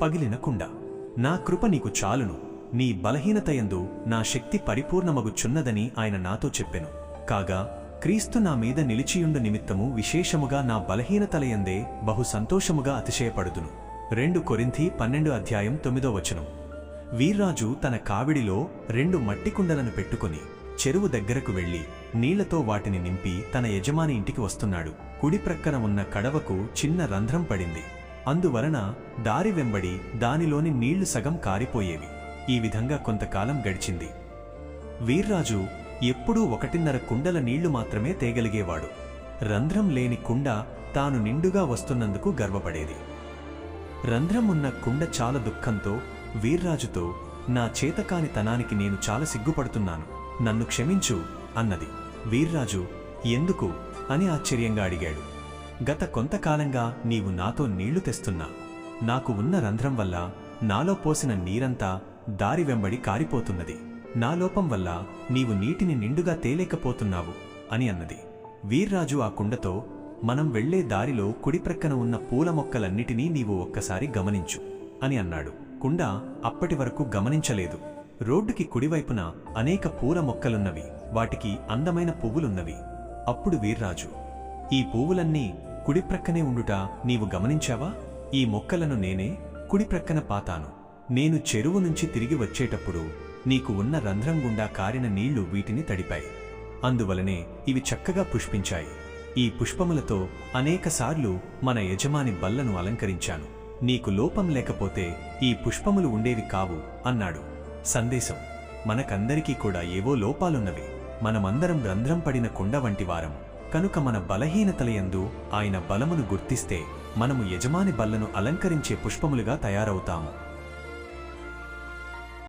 పగిలిన కుండ. నా కృప నీకు చాలును. నీ బలహీనతయందు నా శక్తి పరిపూర్ణమగుచున్నదని ఆయన నాతో చెప్పెను. కాగా క్రీస్తు నా మీద నిలిచియుండు నిమిత్తము విశేషముగా నా బలహీనతలయందే బహు సంతోషముగా అతిశయపడుదును. రెండు కొరింథీ పన్నెండు అధ్యాయం తొమ్మిదో వచనం. వీర్రాజు తన కావిడిలో రెండు మట్టి కుండలను పెట్టుకుని చెరువు దగ్గరకు వెళ్ళి నీళ్ళతో వాటిని నింపి తన యజమాని ఇంటికి వస్తున్నాడు. కుడి ప్రక్కన ఉన్న కడవకు చిన్న రంధ్రం పడింది. అందువలన దారి వెంబడి దానిలోని నీళ్ళు సగం కారిపోయేవి. ఈ విధంగా కొంతకాలం గడిచింది. వీర్రాజు ఎప్పుడూ ఒకటిన్నర కుండల నీళ్ళు మాత్రమే తేగలిగేవాడు. రంధ్రం లేని కుండ తాను నిండుగా వస్తున్నందుకు గర్వపడేది. రంధ్రం ఉన్న కుండ చాలా దుఃఖంతో వీర్రాజుతో నా చేతకాని తనానికి నేను చాలా సిగ్గుపడుతున్నాను. నన్ను క్షమించు అన్నది. వీర్రాజు ఎందుకు? అని ఆశ్చర్యంగా అడిగాడు. గత కొంతకాలంగా నీవు నాతో నీళ్ళు తెస్తున్నా. నాకు ఉన్న రంధ్రం వల్ల నాలో పోసిన నీరంతా దారి వెంబడి కారిపోతున్నది. నా లోపం వల్ల నీవు నీటిని నిండుగా తేలేకపోతున్నావు అని అన్నది. వీర్రాజు ఆ కుండతో మనం వెళ్ళే దారిలో కుడి ప్రక్కన ఉన్న పూల మొక్కలన్నిటినీ నీవు ఒక్కసారి గమనించు అని అన్నాడు. కుండ అప్పటి వరకు గమనించలేదు. రోడ్డుకి కుడివైపున అనేక పూల మొక్కలున్నవి. వాటికి అందమైన పువ్వులున్నవి. అప్పుడు వీర్రాజు ఈ పువ్వులన్నీ కుడి ప్రక్కనే ఉండుట నీవు గమనించావా? ఈ మొక్కలను నేనే కుడి ప్రక్కన పాతాను. నేను చెరువు నుంచి తిరిగి వచ్చేటప్పుడు నీకు ఉన్న రంధ్రం గుండా కారిన నీళ్ళు వీటిని తడిపాయి. అందువలనే ఇవి చక్కగా పుష్పించాయి. ఈ పుష్పములతో అనేకసార్లు మన యజమాని బల్లను అలంకరించాను. నీకు లోపం లేకపోతే ఈ పుష్పములు ఉండేవి కావు అన్నాడు. సందేశం. మనకందరికీ కూడా ఏవో లోపాలున్నవి. మనమందరం రంధ్రం పడిన కుండ వంటి వారం కనుక మన బలహీనతలయందు ఆయన బలమును గుర్తిస్తే మనము యజమాని బల్లను అలంకరించే పుష్పములుగా తయారవుతాము.